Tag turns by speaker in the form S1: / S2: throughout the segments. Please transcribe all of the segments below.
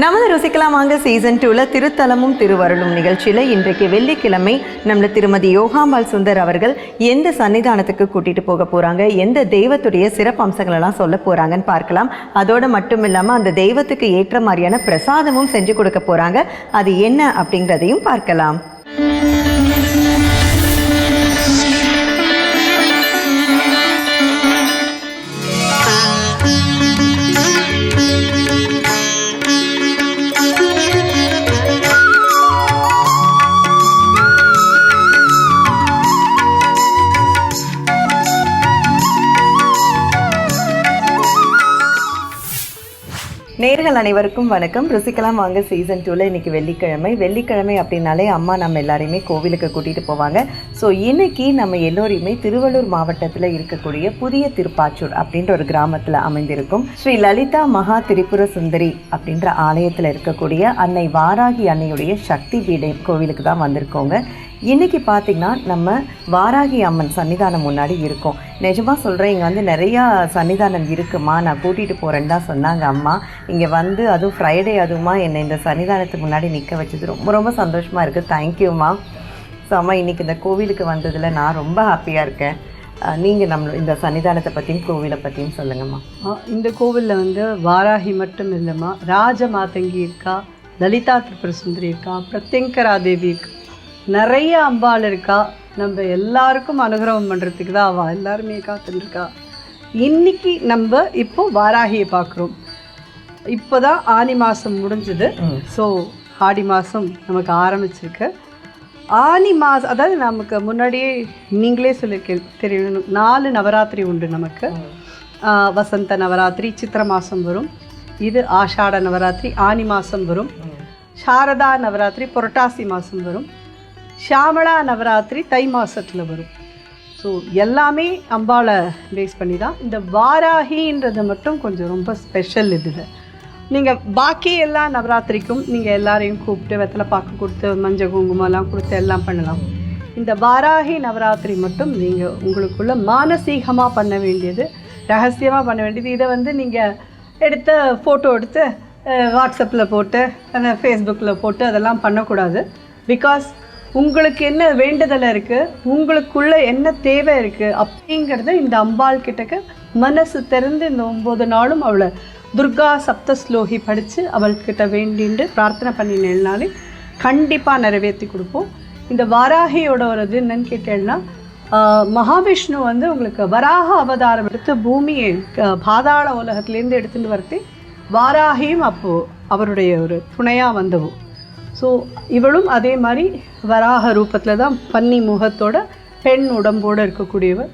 S1: நமது ருசிக்கலாம் வாங்க சீசன் டூவில் திருத்தலமும் திருவருளும் நிகழ்ச்சியில் இன்றைக்கு வெள்ளிக்கிழமை நம்மள திருமதி யோகாம்பால் சுந்தர் அவர்கள் எந்த சன்னிதானத்துக்கு கூட்டிட்டு போக போகிறாங்க எந்த தெய்வத்துடைய சிறப்பு அம்சங்களெல்லாம் சொல்ல போகிறாங்கன்னு பார்க்கலாம். அதோடு மட்டும் இல்லாமல் அந்த தெய்வத்துக்கு ஏற்ற மாதிரியான பிரசாதமும் செஞ்சு கொடுக்க போகிறாங்க அது என்ன அப்படிங்கிறதையும் பார்க்கலாம். அனைவருக்கும் வணக்கம். ருசிக்கலாம் வாங்க சீசன் டூவில் இன்றைக்கி வெள்ளிக்கிழமை. வெள்ளிக்கிழமை அப்படின்னாலே அம்மா நம்ம எல்லாரையுமே கோவிலுக்கு கூட்டிகிட்டு போவாங்க. ஸோ இன்றைக்கி நம்ம எல்லோரையுமே திருவள்ளூர் மாவட்டத்தில் இருக்கக்கூடிய புதிய திருப்பாச்சூர் அப்படின்ற ஒரு கிராமத்தில் அமைந்திருக்கும். ஸ்ரீ லலிதா மகா திரிபுர சுந்தரி அப்படின்ற ஆலயத்தில் இருக்கக்கூடிய அன்னை வாராகி அன்னையுடைய சக்தி பீடை கோவிலுக்கு தான் வந்திருக்கோங்க. இன்றைக்கி பார்த்தீங்கன்னா நம்ம வாராகி அம்மன் சன்னிதானம் முன்னாடி இருக்கோம். நிஜமாக சொல்கிறேன் இங்கே வந்து நிறையா சன்னிதானம் இருக்குமா? நான் கூட்டிகிட்டு போகிறேன்னு தான் சொன்னாங்க அம்மா. இங்கே வந்து அதுவும் ஃப்ரைடே அதுவுமா என்னை இந்த சன்னிதானத்துக்கு முன்னாடி நிற்க வச்சது. ரொம்ப ரொம்ப சந்தோஷமாக இருக்குது தேங்க்யூம்மா ஸோ அம்மா இன்றைக்கி இந்த கோவிலுக்கு வந்ததில் நான் ரொம்ப ஹாப்பியாக இருக்கேன். நீங்கள் நம்ம இந்த சன்னிதானத்தை பற்றியும் கோவிலை பற்றியும் சொல்லுங்கம்மா.
S2: இந்த கோவிலில் வந்து வாராகி மட்டும் இல்லைம்மா. ராஜ மாதங்கி இருக்கா லலிதா திரிபுர சுந்தரி இருக்கா பிரத்யங்கரா தேவி இருக்கா நிறைய அம்பாள் இருக்கா. நம்ம எல்லாருக்கும் அனுகிரகம் பண்ணுறதுக்கு தான் அவள் எல்லாருமே காத்துருக்கா. இன்னைக்கு நம்ம இப்போ வாராகியை பார்க்குறோம். இப்போ தான் ஆனி மாதம் முடிஞ்சது. ஸோ ஆடி மாதம் நமக்கு ஆரம்பிச்சிருக்கு. ஆனி மாதம் அதாவது நமக்கு முன்னாடியே நீங்களே சொல்லியிருக்க தெரியும். நாலு நவராத்திரி உண்டு நமக்கு. வசந்த நவராத்திரி சித்திர மாதம் வரும். இது ஆஷாட நவராத்திரி ஆனி மாதம் வரும். சாரதா நவராத்திரி புரட்டாசி மாதம் வரும். ஷியாமளா நவராத்திரி தை மாதத்தில் வரும். ஸோ எல்லாமே அம்பாளை பேஸ் பண்ணி தான் இந்த வாராகின்றது மட்டும் கொஞ்சம் ரொம்ப ஸ்பெஷல் இதில். நீங்கள் பாக்கி எல்லா நவராத்திரிக்கும் நீங்கள் எல்லாரையும் கூப்பிட்டு வெத்தலை பாக்கு கொடுத்து மஞ்சள் குங்குமம்லாம் கொடுத்து எல்லாம் பண்ணலாம். இந்த வாராகி நவராத்திரி மட்டும் நீங்கள் உங்களுக்குள்ள மானசீகமாக பண்ண வேண்டியது ரகசியமாக பண்ண வேண்டியது. இதை வந்து நீங்கள் எடுத்த ஃபோட்டோ எடுத்து வாட்ஸ்அப்பில் போட்டு அந்த ஃபேஸ்புக்கில் போட்டு அதெல்லாம் பண்ணக்கூடாது. பிகாஸ் உங்களுக்கு என்ன வேண்டுதல் இருக்குது உங்களுக்குள்ள என்ன தேவை இருக்குது அப்படிங்கிறத இந்த அம்பாள் கிட்டக்க மனசு திறந்து இந்த ஒம்பது நாளும் அவளை துர்கா சப்தஸ்லோகி படித்து அவள்கிட்ட வேண்டிண்டு பிரார்த்தனை பண்ணினேன்னாலே கண்டிப்பாக நிறைவேற்றி கொடுப்போம். இந்த வாராகியோட ஒரு இது என்னன்னு கேட்டேன்னா மகாவிஷ்ணு வந்து உங்களுக்கு வராக அவதாரம் எடுத்து பூமியை க- பாதாள உலகத்துலேருந்து எடுத்துட்டு வரத்தி வாராகியும் அப்போது அவருடைய ஒரு துணையாக வந்தவோ ஸோ இவளும் அதே மாதிரி வராக ரூபத்தில் தான் பன்னி முகத்தோட பெண் உடம்போடு இருக்கக்கூடியவள்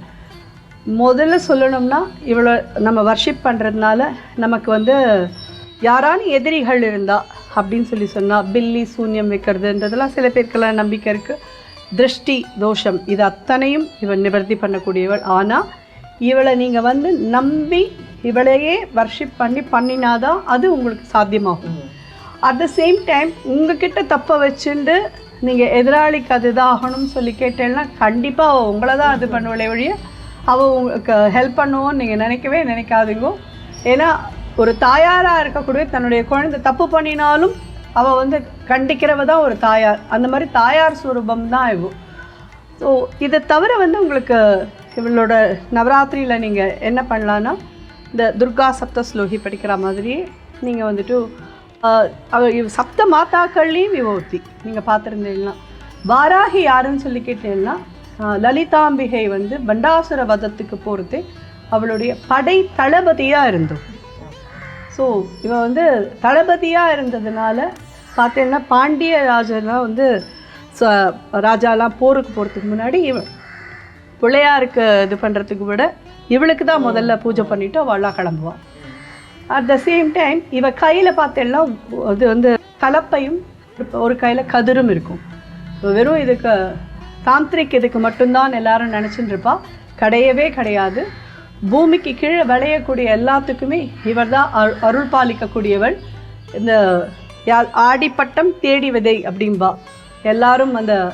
S2: முதல்ல சொல்லணும்னா இவளை நம்ம வர்ஷிப் பண்ணுறதுனால நமக்கு வந்து யாரான எதிரிகள் இருந்தா அப்படின்னு சொல்லி சொன்னால் பில்லி சூன்யம் வைக்கிறதுன்றதெல்லாம் சில பேருக்கெல்லாம் நம்பிக்கை இருக்குது திருஷ்டி தோஷம் இது அத்தனையும் இவள் நிவர்த்தி பண்ணக்கூடியவள். ஆனால் இவளை நீங்கள் வந்து நம்பி இவளையே வர்ஷிப் பண்ணி பண்ணினாதான் அது உங்களுக்கு சாத்தியமாகும். அட் த சேம் டைம் உங்ககிட்ட தப்பை வச்சுண்டு நீங்கள் எதிராளிக்கு அது இதாகணும்னு சொல்லி கேட்டேன்னா கண்டிப்பாக அவள் உங்களை தான் இது பண்ணுவளே ஒழிய அவள் உங்களுக்கு ஹெல்ப் பண்ணுவோன்னு நீங்கள் நினைக்கவே நினைக்காதீங்க. ஏன்னா ஒரு தாயாராக இருக்கக்கூடிய தன்னுடைய குழந்தை தப்பு பண்ணினாலும் அவள் வந்து கண்டிக்கிறவ தான் ஒரு தாயார். அந்த மாதிரி தாயார் சுரூபம் தான் இவ ஸோ இதை தவிர வந்து உங்களுக்கு இவளோட நவராத்திரியில் நீங்கள் என்ன பண்ணலான்னா இந்த துர்கா சப்த ஸ்லோகி படிக்கிற மாதிரியே நீங்கள் வந்துட்டு சப்த மாதாக்கள்லேயும் இவ நீங்கள் பார்த்துருந்தீங்கன்னா. வாராகி யாருன்னு சொல்லி கேட்டீங்கன்னா லலிதாம்பிகை வந்து பண்டாசுர வதத்துக்கு போகிறது அவளுடைய படை தளபதியாக இருந்தோம். ஸோ இவன் வந்து தளபதியாக இருந்ததுனால பார்த்தீங்கன்னா பாண்டிய ராஜெல்லாம் வந்து ச- ராஜாலாம் போருக்கு போகிறதுக்கு முன்னாடி இவன் பிள்ளையாருக்கு இது பண்ணுறதுக்கு விட இவளுக்கு தான் முதல்ல பூஜை பண்ணிட்டு அவளாக கிளம்புவாள் அட் த சேம் டைம் இவ கையில் பார்த்தேன்னா அது வந்து கலப்பையும் ஒரு கையில் கதிரும் இருக்கும். வெறும் இதுக்கு தாந்திரிக் இதுக்கு மட்டும்தான் எல்லாரும் நினச்சிட்டு இருப்பா கிடையவே கிடையாது. பூமிக்கு கீழே விளையக்கூடிய எல்லாத்துக்குமே இவர் தான் அருள் பாலிக்கக்கூடியவள். இந்த யா- ஆடிப்பட்டம் தேடி விதை அப்படிம்பா. எல்லாரும் அந்த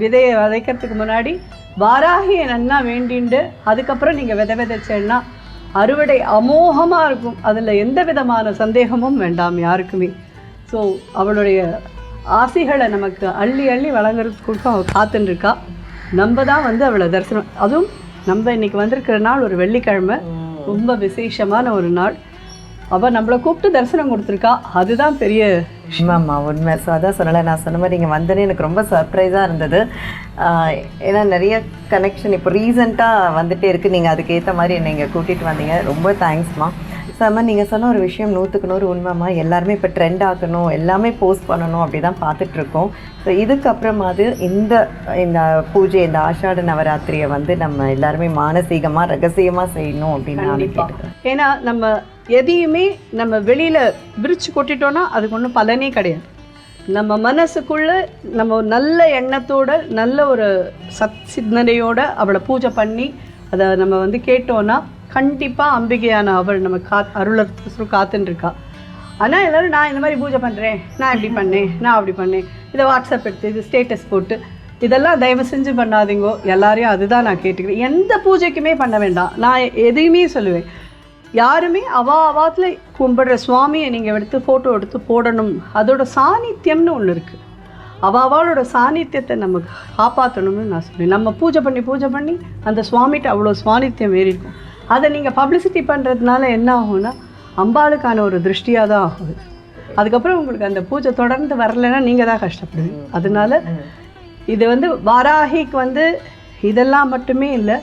S2: விதையை விதைக்கிறதுக்கு முன்னாடி வாராகியை நன்னா வேண்டிண்டு அதுக்கப்புறம் நீங்கள் விதை விதைச்சேன்னா அறுவடை அமோகமாக இருக்கும். அதில் எந்த விதமான சந்தேகமும் வேண்டாம் யாருக்குமே. ஸோ அவளுடைய ஆசைகளை நமக்கு அள்ளி அள்ளி வழங்குறதுக்கு அவள் காத்துன்னு நம்ம தான் வந்து அவளை தரிசனம் அதுவும் நம்ம இன்னைக்கு வந்திருக்கிற நாள் ஒரு வெள்ளிக்கிழமை. ரொம்ப விசேஷமான ஒரு நாள். அவள் நம்மளை கூப்பிட்டு தரிசனம் கொடுத்துருக்கா. அதுதான் பெரிய
S1: ஆமாம்மா உண்மை. ஸோ அதான் சொல்லலை நான் சொன்ன மாதிரி நீங்கள் வந்தோடனே எனக்கு ரொம்ப சர்ப்ரைஸாக இருந்தது. ஏன்னா நிறைய கனெக்ஷன் இப்போ ரீசெண்டாக வந்துட்டே இருக்குது நீங்கள் அதுக்கேற்ற மாதிரி என்னை இங்கே கூட்டிகிட்டு வந்தீங்க. ரொம்ப தேங்க்ஸ்மா அம்மா நீங்கள் சொன்ன ஒரு விஷயம் நூற்றுக்கு நூறு உண்மைம்மா எல்லாருமே இப்போ ட்ரெண்ட் ஆக்கணும் எல்லாமே போஸ்ட் பண்ணணும் அப்படி தான் பார்த்துட்ருக்கோம் ஸோ இதுக்கப்புறமாவது இந்த இந்த பூஜை இந்த ஆஷாட நவராத்திரியை வந்து நம்ம எல்லாருமே மானசீகமாக ரகசியமாக செய்யணும் அப்படின்னு நான் கேட்டுக்கிறேன்.
S2: ஏன்னா நம்ம எதையுமே நம்ம வெளியில் விரித்து கொட்டிட்டோன்னா அதுக்கு ஒன்றும் பலனே கிடையாது. நம்ம மனசுக்குள்ளே நம்ம ஒரு நல்ல எண்ணத்தோட நல்ல ஒரு சத் சிந்தனையோடு அவளை பூஜை பண்ணி அதை நம்ம வந்து கேட்டோன்னா கண்டிப்பாக அம்பிகையான அவள் நம்ம கா அருளர் காத்துன்னு ஆனால் எல்லோரும் நான் இந்த மாதிரி பூஜை பண்ணுறேன் நான் இப்படி பண்ணேன். நான் அப்படி பண்ணேன். இதை வாட்ஸ்அப் எடுத்து இது ஸ்டேட்டஸ் போட்டு இதெல்லாம் தயவு செஞ்சு பண்ணாதீங்கோ. எல்லாரையும் அதுதான் நான் கேட்டுக்கிறேன். எந்த பூஜைக்குமே பண்ண வேண்டாம். நான் எதையுமே சொல்லுவேன். யாருமே அவா அவாத்தில் கும்பிடுற சுவாமியை நீங்கள் எடுத்து ஃபோட்டோ எடுத்து போடணும். அதோட சாநித்தியம்னு ஒன்று இருக்குது அவ அவளோட சாநித்தியத்தை நம்ம காப்பாற்றணும்னு நான் சொல்லுவேன் நம்ம பூஜை பண்ணி பூஜை பண்ணி அந்த சுவாமிகிட்ட அவ்வளோ சாநித்தியம் ஏறி இருக்கும். அதை நீங்கள் பப்ளிசிட்டி பண்ணுறதுனால என்ன ஆகும்னா அம்பாளுக்கான ஒரு திருஷ்டியாக தான் ஆகுது. அதுக்கப்புறம் உங்களுக்கு அந்த பூஜை தொடர்ந்து வரலைன்னா நீங்கள் தான் கஷ்டப்படுவீங்க. அதனால இது வந்து வாராகிக்கு வந்து இதெல்லாம் மட்டுமே இல்லை.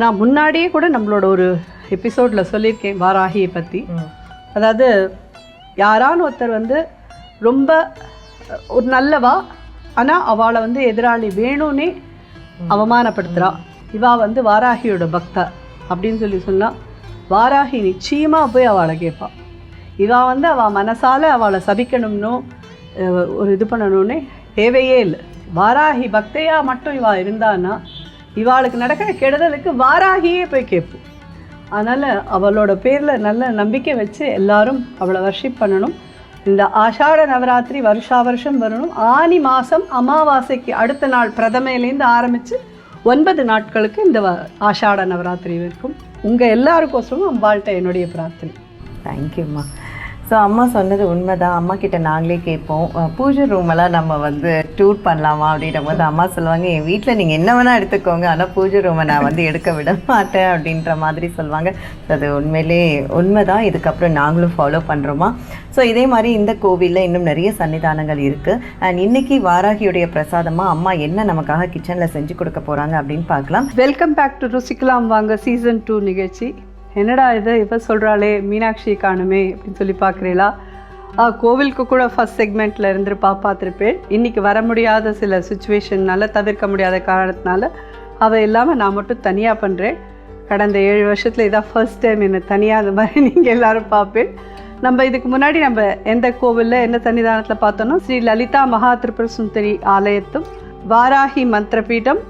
S2: நான் முன்னாடியே கூட நம்மளோட ஒரு எபிசோடில் சொல்லியிருக்கேன் வாராகியை பற்றி அதாவது யாரான ஒருத்தர் வந்து ரொம்ப ஒரு நல்லவா ஆனால் அவளை வந்து எதிராளி வேணும்னே அவமானப்படுத்துகிறா இவா வந்து வாராகியோட பக்தா அப்படின்னு சொல்லி சொன்னால் வாராகி நிச்சயமாக போய் அவளை கேட்பா இவா வந்து அவள் மனசால அவளை சபிக்கணும்னோ ஒரு இது பண்ணணும்னே தேவையே இல்லை. வாராகி பக்தையா மட்டும் இவா இருந்தான்னா இவாளுக்கு நடக்கிற கெடுதலுக்கு வாராகியே போய் கேட்போம் அதனால் அவளோட பேரில் நல்ல நம்பிக்கை வச்சு எல்லாரும் அவளை வர்ஷிப் பண்ணணும். இந்த ஆஷாட நவராத்திரி வருஷா வருஷம் வரணும். ஆனி மாதம் அமாவாசைக்கு அடுத்த நாள் பிரதமையிலேருந்து ஆரம்பித்து ஒன்பது நாட்களுக்கு இந்த வ- ஆஷாட நவராத்திரி இருக்கும். உங்கள் எல்லாருக்கோசமும் அம்பாள்கிட்ட என்னுடைய பிரார்த்தனை.
S1: தேங்க்யூம்மா ஸோ அம்மா சொன்னது உண்மைதான். அம்மா கிட்ட நாங்களே கேட்போம். பூஜை ரூமெல்லாம் நம்ம வந்து டூர் பண்ணலாமா அப்படின்ற போது அம்மா சொல்லுவாங்க என் வீட்டில் நீங்கள் என்ன வேணால் எடுத்துக்கோங்க. ஆனால் பூஜை ரூமை நான் வந்து எடுக்க விட மாட்டேன். அப்படின்ற மாதிரி சொல்லுவாங்க. அது உண்மையிலே உண்மைதான். இதுக்கப்புறம் நாங்களும் ஃபாலோ பண்ணுறோமா ஸோ இதே மாதிரி இந்த கோவிலில் இன்னும் நிறைய சன்னிதானங்கள் இருக்குது அண்ட் இன்னைக்கு வாராகியுடைய பிரசாதமாக அம்மா என்ன நமக்காக கிச்சனில் செஞ்சு கொடுக்க போகிறாங்க அப்படின்னு பார்க்கலாம்.
S2: வெல்கம் பேக் டு ருசிக்கலாம் வாங்க சீசன் டூ நிகழ்ச்சி. என்னடா இது? இவ சொல்கிறாளே மீனாட்சி காணுமே அப்படின்னு சொல்லி பார்க்குறீங்களா ஆ கோவிலுக்கு கூட ஃபஸ்ட் செக்மெண்ட்டில் இருந்துருப்பா பார்த்துருப்பேன். இன்றைக்கி வர முடியாத சில சுச்சுவேஷன்னால் தவிர்க்க முடியாத காரணத்தினால அவள் இல்லாமல் நான் மட்டும் தனியாக பண்ணுறேன் கடந்த ஏழு வருஷத்தில் இதான் ஃபர்ஸ்ட் டைம் என்னை தனியாக அந்த மாதிரி நீங்கள் எல்லோரும் பார்ப்பேன். நம்ம இதுக்கு முன்னாடி நம்ம எந்த கோவிலில் எந்த சன்னிதானத்தில் பார்த்தோன்னா ஸ்ரீ லலிதா மகா திரிபுர சுந்தரி ஆலயத்தும் வாராகி மந்திரபீடம்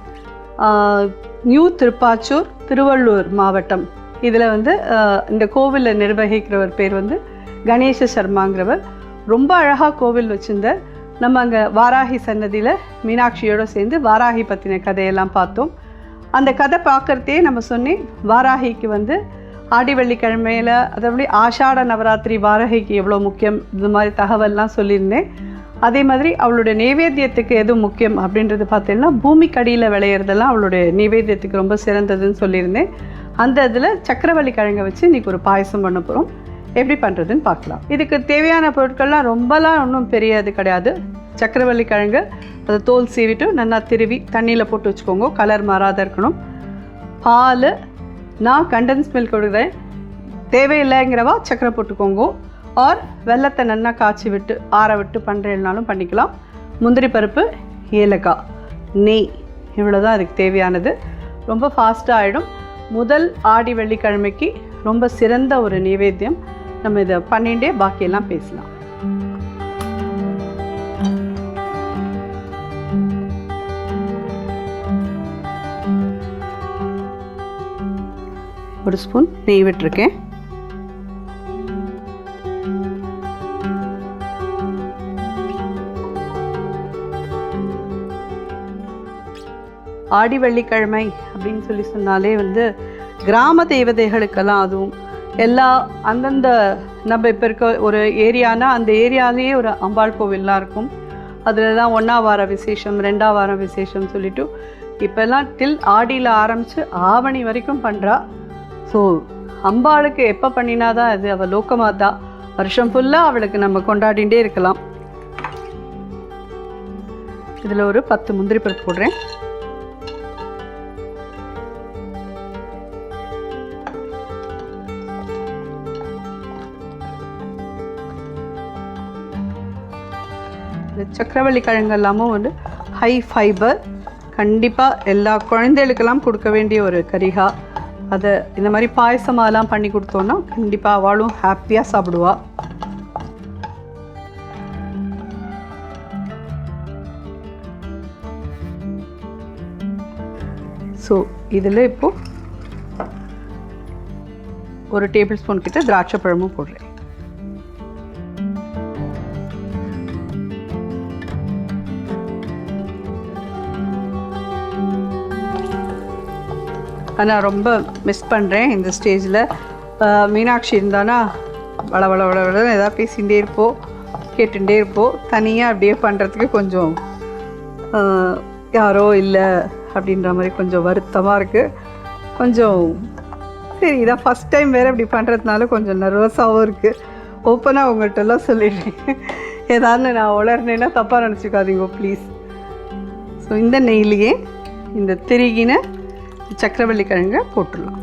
S2: நியூ திருப்பாச்சூர் திருவள்ளூர் மாவட்டம். இதில் வந்து இந்த கோவிலில் நிர்வகிக்கிறவர் பேர் வந்து கணேச சர்மாங்கிறவர். ரொம்ப அழகாக கோவில் வச்சிருந்தார் நம்ம அங்கே வாராகி சன்னதியில் மீனாட்சியோடு சேர்ந்து வாராகி பற்றின கதையெல்லாம் பார்த்தோம். அந்த கதை பார்க்குறதே நம்ம சொன்னி வாராகிக்கு வந்து ஆடி வெள்ளிக்கிழமையில் அதபடி ஆஷாட நவராத்திரி வாராகிக்கு எவ்வளோ முக்கியம் இது மாதிரி தகவல்லாம் சொல்லியிருந்தேன். அதே மாதிரி அவளுடைய நைவேத்தியத்துக்கு எது முக்கியம் அப்படின்றது பார்த்தீங்கன்னா பூமிக்கடியில் விளையிறதெல்லாம் அவளுடைய நைவேத்தியத்துக்கு ரொம்ப சிறந்ததுன்னு சொல்லியிருந்தேன். அந்த இதில் சக்கரவள்ளி கிழங்கை வச்சு இன்றைக்கி ஒரு பாயசம் பண்ண போகிறோம் எப்படி பண்ணுறதுன்னு பார்க்கலாம். இதுக்கு தேவையான பொருட்கள்லாம் ரொம்பலாம் ஒன்றும் பெரிய இது கிடையாது. சக்கரவள்ளி கிழங்கு அதை தோல் சீவிட்டு நல்லா திருவி தண்ணியில் போட்டு வச்சுக்கோங்க. கலர் மாறாத இருக்கணும். பால் நான் கண்டன்ஸ் மில்க் கொடுக்குறேன். தேவையில்லைங்கிறவா சக்கரை போட்டுக்கோங்க. ஆர் வெள்ளத்தை நல்லா காய்ச்சி விட்டு ஆற விட்டு பண்ணுறேன்னாலும் பண்ணிக்கலாம். முந்திரி பருப்பு ஏலக்காய் நெய் இவ்வளோ தான் அதுக்கு தேவையானது. ரொம்ப ஃபாஸ்ட்டாக ஆகிடும் முதல் ஆடி வெள்ளிக்கிழமைக்கு ரொம்ப சிறந்த ஒரு நைவேத்தியம். நம்ம இதை பண்ணிகிட்டே பாக்கியெல்லாம் பேசலாம். ஒரு ஸ்பூன் நெய் விட்டுருக்கேன். ஆடி வெள்ளிக்கிழமை அப்படின்னு சொல்லி சொன்னாலே வந்து கிராம தேவதைகளுக்கெல்லாம் அதுவும் எல்லா அந்தந்த நம்ம இப்போ இருக்க ஒரு ஏரியானா அந்த ஏரியாலேயே ஒரு அம்பாள் கோவில்லாம் இருக்கும். அதில் தான் ஒன்றா வார விசேஷம் ரெண்டா வாரம் விசேஷம் சொல்லிட்டு இப்போல்லாம் டில் ஆடியில் ஆரம்பித்து ஆவணி வரைக்கும் பண்ணுறா ஸோ அம்பாளுக்கு எப்போ பண்ணினாதான் அது அவள் லோக்கமாதா வருஷம் ஃபுல்லாக அவளுக்கு நம்ம கொண்டாடிகிட்டே இருக்கலாம். இதில் ஒரு பத்து முந்திரி பருப்பு போடுறேன். இந்த சக்கரவள்ளி கிழங்கு எல்லாமும் வந்து ஹை ஃபைபர் கண்டிப்பாக எல்லா குழந்தைகளுக்கெல்லாம் கொடுக்க வேண்டிய ஒரு கரிகா. அதை இந்த மாதிரி பாயசமாலாம் பண்ணி கொடுத்தோன்னா கண்டிப்பாக அவளும் ஹாப்பியாக சாப்பிடுவாள் ஸோ இதில் இப்போது ஒரு டேபிள் ஸ்பூன் கிட்ட திராட்சை பழமும் போடுறேன். நான் ரொம்ப மிஸ் பண்ணுறேன் இந்த ஸ்டேஜில் மீனாட்சி இருந்தானா? வள வள வள வள ஏதாவது பேசிகிட்டே இருப்போம் கேட்டுட்டே இருப்போம் தனியாக அப்படியே பண்ணுறதுக்கு கொஞ்சம் யாரோ இல்லை அப்படின்ற மாதிரி கொஞ்சம் வருத்தமாக இருக்குது கொஞ்சம் சரி இதான் ஃபஸ்ட் டைம் வேறு இப்படி பண்ணுறதுனால கொஞ்சம் நர்வஸாகவும் இருக்குது ஓப்பனாக உங்கள்கிட்டலாம் சொல்லிடுறேன். ஏதாவது நான் உளர்னேன்னா தப்பாக நினச்சிக்காதீங்க ப்ளீஸ் ஸோ இந்த நெய்லியே இந்த திருகின சக்கரவள்ளி கிழங்க போட்டுடலாம்.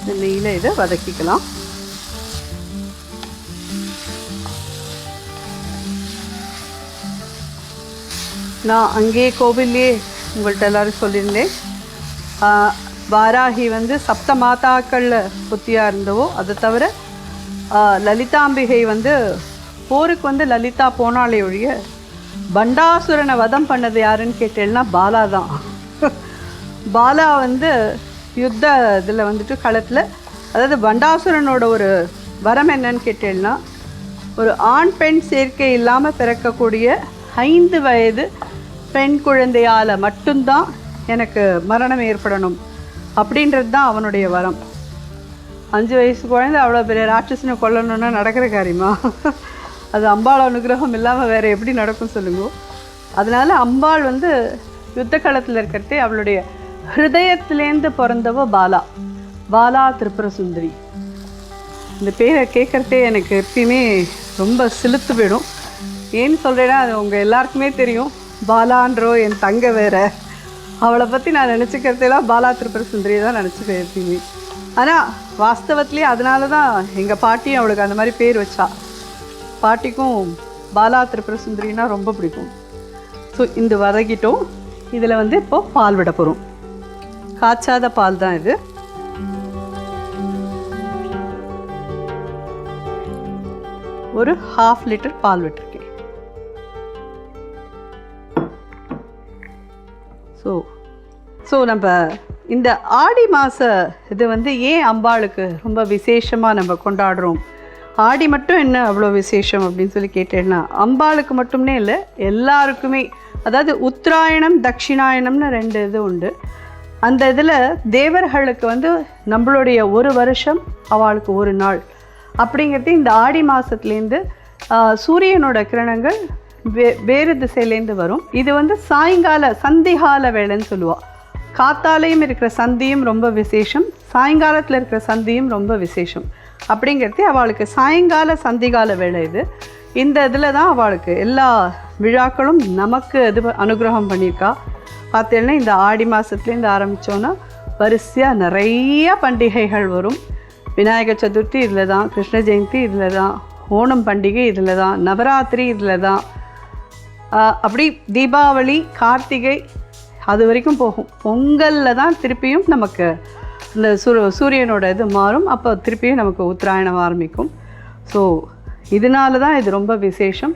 S2: இந்த நெய்யில் இதை வதக்கிக்கலாம். நான் அங்கேயே கோவிலே உங்கள்கிட்ட எல்லாரும் சொல்லியிருந்தேன். வாராகி வந்து சப்த மாதாக்களில் புத்தியாக இருந்தவோ அதை தவிர லலிதாம்பிகை வந்து போருக்கு வந்து லலிதா போனாலே ஒழிய பண்டாசுரனை வதம் பண்ணது யாருன்னு கேட்டேன்னா பாலா தான். பாலா வந்து யுத்த இதில் வந்துட்டு களத்தில் அதாவது பண்டாசுரனோட ஒரு வரம் என்னன்னு கேட்டேன்னா ஒரு ஆண் பெண் சேர்க்கை இல்லாமல் பிறக்கக்கூடிய ஐந்து வயது பெண் குழந்தையால் மட்டும்தான் எனக்கு மரணம் ஏற்படணும் அப்படின்றது தான் அவனுடைய வரம். அஞ்சு வயசு குழந்தை அவ்வளோ பெரிய ராட்சசனை கொல்லணும்னா நடக்கிற காரியமா? அது அம்பாள் அனுகிரகம் இல்லாமல் வேறு எப்படி நடக்கும் சொல்லுங்க. அதனால் அம்பாள் வந்து யுத்த காலத்தில் இருக்கிறதே அவளுடைய ஹிருதயத்திலேருந்து பிறந்தவ பாலா. பாலா திரிபுர சுந்தரி இந்த பேரை கேட்குறதே எனக்கு எப்பயுமே ரொம்ப சிலுத்து போயிடும். ஏன்னு சொல்கிறேன்னா அது உங்கள் எல்லாருக்குமே தெரியும். பாலான்றோ என் தங்க வேற. அவளை பற்றி நான் நினச்சிக்கிறதெல்லாம் பாலா திருப்பர சுந்தரியை தான் நினச்சிப்பேன் எப்பயுமே ஆனால் வாஸ்தவத்துலேயே அதனால தான் எங்கள் பாட்டியும் அவளுக்கு அந்த மாதிரி பேர் வச்சா. பாட்டிக்கும் பாலா திருப்பர சுந்தரினா ரொம்ப பிடிக்கும். ஸோ இந்த வதக்கிட்டோம் இதில் வந்து இப்போது பால் விட போகிறோம் காய்ச்சாத பால் தான் இது. ஒரு ஹாஃப் லிட்டர் பால் விட்டு. ஸோ ஸோ நம்ம இந்த ஆடி மாத இது வந்து ஏன் அம்பாளுக்கு ரொம்ப விசேஷமாக நம்ம கொண்டாடுறோம்? ஆடி மட்டும் என்ன அவ்வளோ விசேஷம் அப்படின்னு சொல்லி கேட்டேன்னா அம்பாளுக்கு மட்டுமே இல்லை எல்லாருக்குமே. அதாவது உத்தராயணம் தட்சிணாயணம்னு ரெண்டு இது உண்டு. அந்த இதில் தேவர்களுக்கு வந்து நம்மளுடைய ஒரு வருஷம் அவளுக்கு ஒரு நாள். அப்படிங்கிறது இந்த ஆடி மாதத்துலேருந்து சூரியனோட கிரணங்கள் வே வேறு திசையிலேருந்து வரும். இது வந்து சாயங்கால சந்திகால வேலைன்னு சொல்லுவாள் காத்தாலையும் இருக்கிற சந்தியும் ரொம்ப விசேஷம். சாயங்காலத்தில் இருக்கிற சந்தியும் ரொம்ப விசேஷம். அப்படிங்கிறது அவளுக்கு சாயங்கால சந்திகால வேலை இது. இந்த இதில் தான் அவளுக்கு எல்லா விழாக்களும் நமக்கு இது அனுகிரகம் பண்ணியிருக்கா. பார்த்தீங்கன்னா இந்த ஆடி மாதத்துலேருந்து ஆரம்பித்தோன்னா வரிசையாக நிறைய பண்டிகைகள் வரும். விநாயகர் சதுர்த்தி இதில் தான் கிருஷ்ண ஜெயந்தி இதில் தான் ஓணம் பண்டிகை இதில் தான் நவராத்திரி இதில் தான் அப்படி தீபாவளி கார்த்திகை அது வரைக்கும் போகும். பொங்கலில் தான் திருப்பியும் நமக்கு இந்த சூ சூரியனோட இது மாறும். அப்போ திருப்பியும் நமக்கு உத்தராயணம் ஆரம்பிக்கும். ஸோ இதனால தான் இது ரொம்ப விசேஷம்.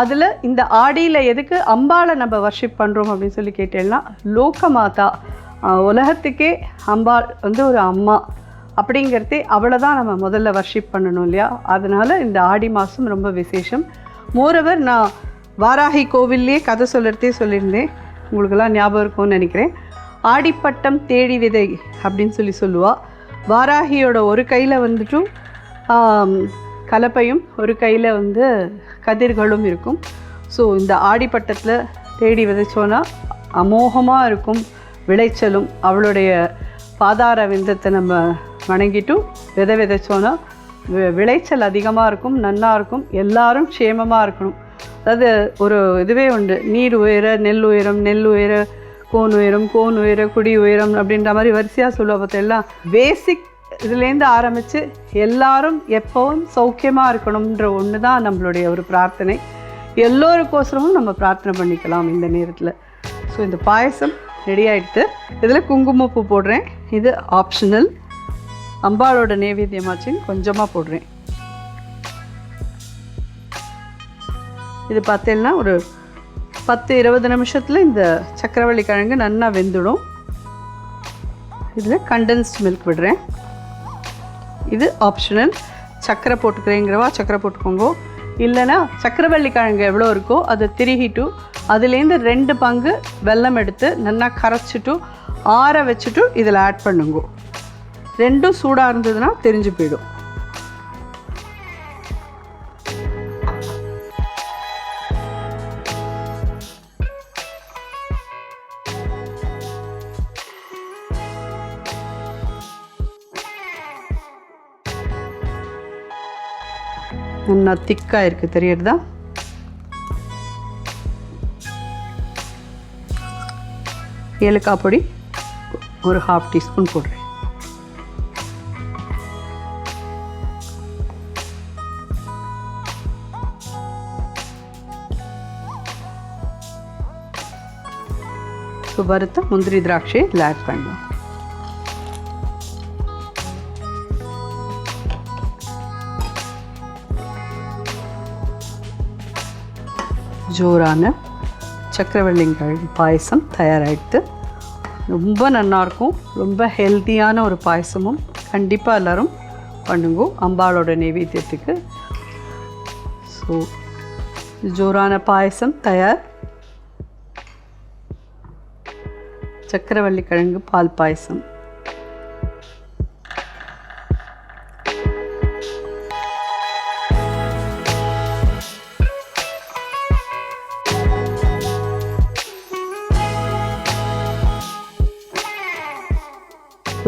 S2: அதில் இந்த ஆடியில் எதுக்கு அம்பாளை நம்ம வர்ஷிப் பண்ணுறோம் அப்படின்னு சொல்லி கேட்டேன்னா லோகமாதா மாதா உலகத்துக்கே அம்பாள் வந்து ஒரு அம்மா அப்படிங்கிறதே அவளை தான் நம்ம முதல்ல வர்ஷிப் பண்ணணும் இல்லையா? அதனால் இந்த ஆடி மாதம் ரொம்ப விசேஷம். மோரவர் நான் வாராகி கோவில்லையே கதை சொல்கிறதே சொல்லியிருந்தேன். உங்களுக்கெல்லாம் ஞாபகம் இருக்கும்னு நினைக்கிறேன். ஆடிப்பட்டம் தேடி விதை அப்படின்னு சொல்லி சொல்லுவாள் வாராகியோட ஒரு கையில் வந்துட்டும் கலப்பையும் ஒரு கையில் வந்து கதிர்களும் இருக்கும். ஸோ இந்த ஆடிப்பட்டத்தில் தேடி விதைச்சோன்னா அமோகமாக இருக்கும் விளைச்சலும். அவளுடைய பாதார விந்தத்தை நம்ம வணங்கிட்டும் விதை விதைச்சோன்னா விளைச்சல் அதிகமாக இருக்கும் நல்லா இருக்கும். எல்லாரும் க்ஷேமமாக இருக்கணும். அதாவது ஒரு இதுவே உண்டு. நீர் உயர நெல் உயரம் நெல் உயர கோன் உயரம் கோன் உயர குடி உயரம் அப்படின்ற மாதிரி வரிசையாக சொல்லுவா பார்த்தெல்லாம் பேசிக் இதுலேருந்து ஆரம்பித்து எல்லாரும் எப்பவும் சௌக்கியமாக இருக்கணுன்ற ஒன்று தான் நம்மளுடைய ஒரு பிரார்த்தனை. எல்லோருக்கோசரமும் நம்ம பிரார்த்தனை பண்ணிக்கலாம் இந்த நேரத்தில். ஸோ இந்த பாயசம் ரெடி ஆகிடுத்து இதில் குங்குமப்பூ போடுறேன். இது ஆப்ஷனல் அம்பாளோட நேவேத்தியமாச்சின்னு கொஞ்சமாக போடுறேன். இது பார்த்தீங்கன்னா ஒரு பத்து இருபது நிமிஷத்தில் இந்த சக்கரவள்ளி கிழங்கு நல்லா வெந்துடும். இதில் கண்டென்ஸ்ட் மில்க் விடுறேன். இது ஆப்ஷனல் சக்கரை போட்டுக்கிறேங்கிறவா சக்கரை போட்டுக்கோங்க. இல்லைன்னா சக்கரவள்ளி கிழங்கு எவ்வளோ இருக்கோ அதை திருகிட்டு அதுலேருந்து ரெண்டு பங்கு வெல்லம் எடுத்து நல்லா கரைச்சிட்டு ஆற வச்சுட்டு இதில் ஆட் பண்ணுங்க. ரெண்டும் சூடாக இருந்ததுன்னா தெரிஞ்சு போயிடும். நல்லா திக்காக இருக்குது தெரியறதா ஏலக்காய் பொடி ஒரு ஹாஃப் டீஸ்பூன் போடுறேன். ஸோ வறுத்த முந்திரி திராட்சையை இதில் ஆட் பண்ணலாம். ஜோரான சக்கரவள்ளிங்கள் பாயசம் தயாராகிட்டு ரொம்ப நல்லாயிருக்கும் ரொம்ப ஹெல்த்தியான ஒரு பாயசமும் கண்டிப்பாக எல்லோரும் பண்ணுங்க. அம்பாளோட நைவேத்தியத்துக்கு. ஸோ ஜோரான பாயசம் தயார். சக்கரவள்ளி கிழங்கு பால் பாயசம்.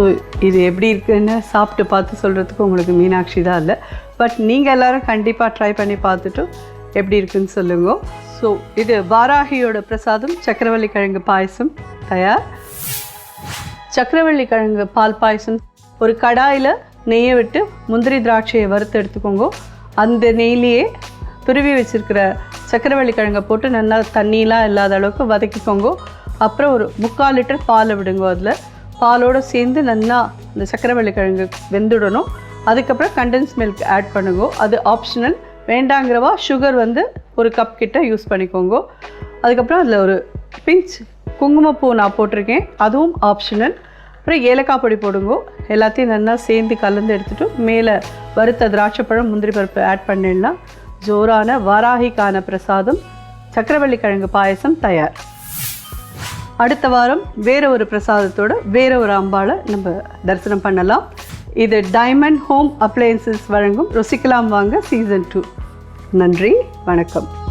S2: ஸோ இது எப்படி இருக்குன்னு சாப்பிட்டு பார்த்து சொல்கிறதுக்கு உங்களுக்கு மீனாட்சி தான் இல்லை. பட் நீங்கள் எல்லோரும் கண்டிப்பாக ட்ரை பண்ணி பார்த்துட்டு எப்படி இருக்குன்னு சொல்லுங்க. ஸோ இது வாராகியோட பிரசாதம் சக்கரவள்ளி கிழங்கு பாயசம் தயார். சக்கரவள்ளி கிழங்கு பால் பாயசம். ஒரு கடாயில் நெய்யை விட்டு முந்திரி திராட்சையை வறுத்து எடுத்துக்கோங்க. அந்த நெய்லேயே துருவி வச்சுருக்கிற சக்கரவள்ளி கிழங்கை போட்டு நல்லா தண்ணியெலாம் இல்லாத அளவுக்கு வதக்கிக்கோங்க. அப்புறம் ஒரு முக்கால் லிட்டர் பாலை விடுங்க அதில். பாலோடு சேர்ந்து நல்லா இந்த சக்கரவள்ளி கிழங்கு வெந்துடணும். அதுக்கப்புறம் கண்டென்ஸ் மில்க் ஆட் பண்ணுங்க. அது ஆப்ஷனல் வேண்டாங்கிறவா சுகர் வந்து ஒரு கப் கிட்ட யூஸ் பண்ணிக்கோங்க. அதுக்கப்புறம் அதில் ஒரு பிஞ்ச் குங்குமப்பூ நான் போட்டிருக்கேன். அதுவும் ஆப்ஷனல் அப்புறம் ஏலக்காய் பொடி போடுங்க. எல்லாத்தையும் நல்லா சேர்ந்து கலந்து எடுத்துகிட்டு மேலே வறுத்த திராட்சைப்பழம் முந்திரி பருப்பு ஆட் பண்ணிடலாம் ஜோரான வாராகிக்கான பிரசாதம் சக்கரவள்ளி கிழங்கு பாயசம் தயார். அடுத்த வாரம் வேற ஒரு பிரசாதத்தோட வேற ஒரு அம்பாளை நம்ம தரிசனம் பண்ணலாம். இது டைமண்ட் ஹோம் அப்ளையன்சஸ் வழங்கும் ருசிக்கலாம் வாங்க சீசன் டூ நன்றி வணக்கம்.